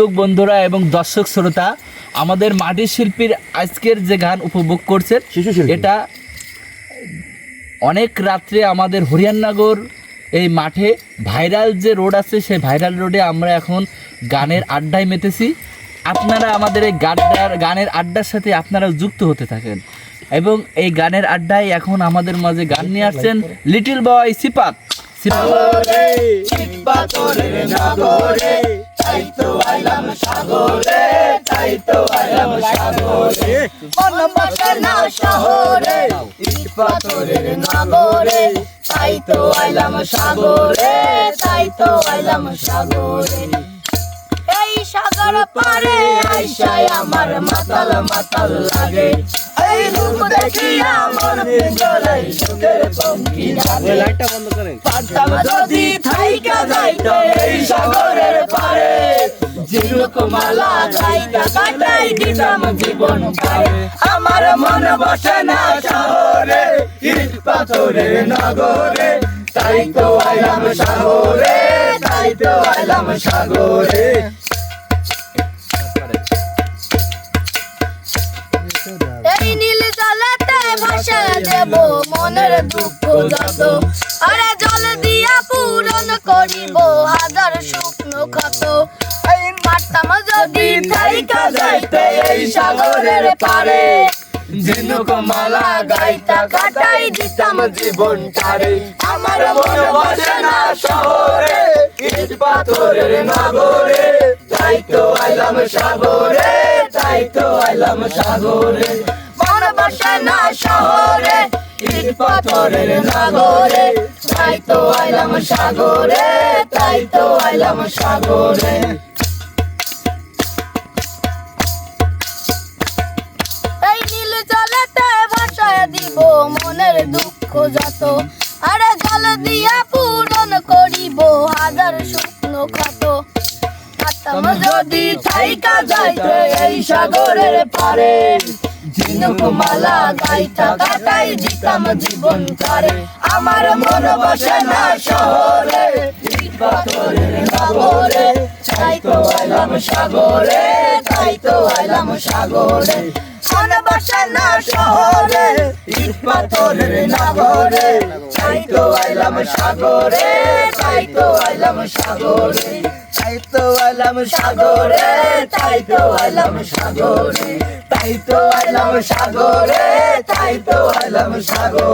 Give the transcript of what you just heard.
লোক বন্ধুরা এবং দর্শক শ্রোতা আমাদের মাটির শিল্পীর আজকের যে গান উপভোগ করছেন শিশু এটা অনেক রাত্রে আমাদের হরিয়াননগর এই মাঠে ভাইরাল যে রোড আছে সেই ভাইরাল রোডে আমরা এখন গানের আড্ডায় মেতেছি। আপনারা আমাদের এই গাড্ডার গানের আড্ডার সাথে আপনারা যুক্ত হতে থাকেন। এবং এই গানের আড্ডায় এখন আমাদের মাঝে গান নিয়ে আসছেন লিটিল বয় সিপাত। সিপাত। শহরে ইট পাথরের আইলাম সাগরে তাই তো আইলাম সাগরে এই সাগর পারে আইসায় আমার মাতাল মাতাল লাগে এই রূপ দেখি আমার পিঞ্জরাই সুখের পঙ্কি লাগে পারতাম যদি থাইকা যাইতো এই সাগরের পারে। ঝিনুক মালা গাইতা কাটাই দিতাম জীবন পারে আমার মন বসে না শহরে ইট পাথরের নগরে তাই তো আইলাম সাগরে তাই তো আইলাম সাগরে এই নীল জলেতে ভাসা দেব, মনের দুঃখ যত। আরে জল দিয়া পূরণ করিব, হাজার শুকনো ক্ষত। যদি থাইকা যাইতে এই সাগরের পারে ঝিনুক মালা গাইতা কাটাই দিতাম জীবন তারে আমার মন বসে না শহরে, ইট পাথরের নগরে তাই তো আইলাম সাগরে তাই তো আইলাম সাগরে। মন বসে না শহরে, ইট পাথরের নগরে তাই তো আইলাম সাগরে তাই তো আইলাম সাগরে। নীল জলেতে ভাসায় দিব মনের দুঃখ যত। আরে জল দিয়া পূরণ করিব হাজার শুকনো আত্ম যদি থাইকা যাইতে এই সাগরের পারে, ঝিনুক মালা গাইতা কাটাই দিতাম জীবন কারে আমার মন বসে না শহরে পাথরের নগরে তাই তো সাগরে। আইলাম সাগরে মন বসে না শহরে, ইট পাথরের নগরে। তাই তো আইলাম সাগরে তাই তো আইলাম সাগরে। তাই তো আইলাম সাগরে তাই তো আইলাম সাগরে। তাই তো আইলাম সাগরে তাই তো আইলাম সাগরে।